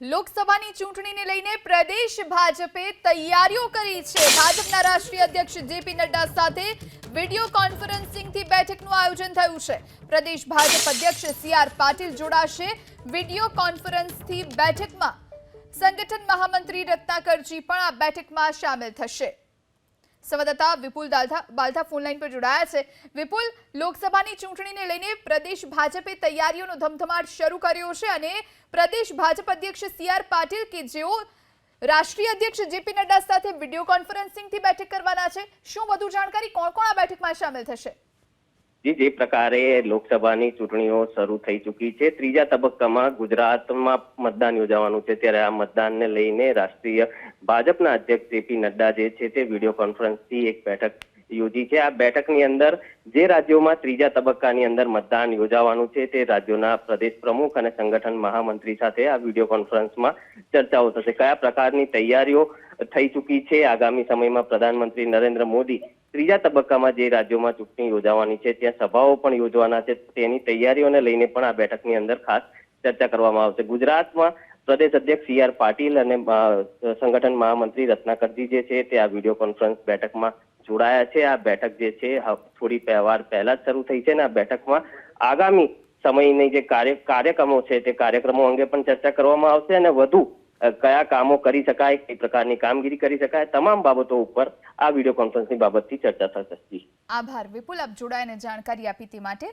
લોકસભાની ચૂંટણીને લઈને પ્રદેશ ભાજપે તૈયારીઓ કરી છે. ભાજપના રાષ્ટ્રીય અધ્યક્ષ જેપી નડ્ડા સાથે વીડિયો કોન્ફરન્સિંગથી બેઠકનું આયોજન થયું છે. પ્રદેશ ભાજપ અધ્યક્ષ સી આર પાટીલ જોડાશે વીડિયો કોન્ફરન્સથી બેઠકમાં. સંગઠન મહામંત્રી રત્નાકરજી પણ આ બેઠકમાં સામેલ થશે. સંવાદદાતા વિપુલ બાલધા બાલથા ફોનલાઈન પર જોડાયા છે. વિપુલ, લોકસભાની ચૂંટણીને લઈને પ્રદેશ ભાજપે તૈયારીઓનો ધમધમાટ શરૂ કર્યો છે અને પ્રદેશ ભાજપ અધ્યક્ષ સી આર પાટીલ કે જેઓ રાષ્ટ્રીય અધ્યક્ષ જેપી નડ્ડા સાથે વીડિયો કોન્ફરન્સિંગથી બેઠક કરવાના છે. શું વધુ જાણકારી કોણ કોણ આ બેઠકમાં સામેલ થશે? જી, જે પ્રકારે લોકસભાની ચૂંટણીઓ શરૂ થઈ ચૂકી છે. ત્રીજા તબક્કામાં ગુજરાતમાં મતદાન યોજાવાનું છે. ત્યારે આ મતદાનને લઈને રાષ્ટ્રીય ભાજપના અધ્યક્ષ જેપી નડ્ડા જે છે તે વીડિયો કોન્ફરન્સથી એક બેઠક યોજી છે. આ બેઠકની અંદર જે રાજ્યોમાં ત્રીજા તબક્કાની અંદર મતદાન યોજાવાનું છે તે રાજ્યોના પ્રદેશ પ્રમુખ અને સંગઠન મહામંત્રી સાથે આ વીડિયો કોન્ફરન્સમાં ચર્ચાઓ થશે. કયા પ્રકારની તૈયારીઓ થઈ ચૂકી છે? આગામી સમયમાં પ્રધાનમંત્રી નરેન્દ્ર મોદી ત્રીજા તબક્કામાં જે રાજ્યોમાં ચૂંટણી યોજાવાની છે, ત્યાં સભાઓ પણ યોજવાના છે, તેની તૈયારીઓને લઈને પણ આ બેઠકની અંદર ખાસ ચર્ચા કરવામાં આવશે. ગુજરાતમાં પ્રદેશ અધ્યક્ષ સી આર પાટીલ અને સંગઠન મહામંત્રી રત્નાકરજી જે છે, તે આ વીડિયો કોન્ફરન્સ બેઠકમાં જોડાયા છે. આ બેઠક જે છે થોડી વાર પહેલા જ શરૂ થઈ છે અને આ બેઠકમાં આગામી સમયની જે કાર્ય, કાર્યક્રમો છે, તે કાર્યક્રમો અંગે પણ ચર્ચા કરવામાં આવશે અને વધુ કયા કામો કરી શકાય, કઈ પ્રકારની કામગીરી કરી શકાય, તમામ બાબતો ઉપર આ વીડિયો કોન્ફરન્સની બાબતથી ચર્ચા થશે. આભાર. વિપુલ, આપ જોડાઈને જાણકારી આપી તે માટે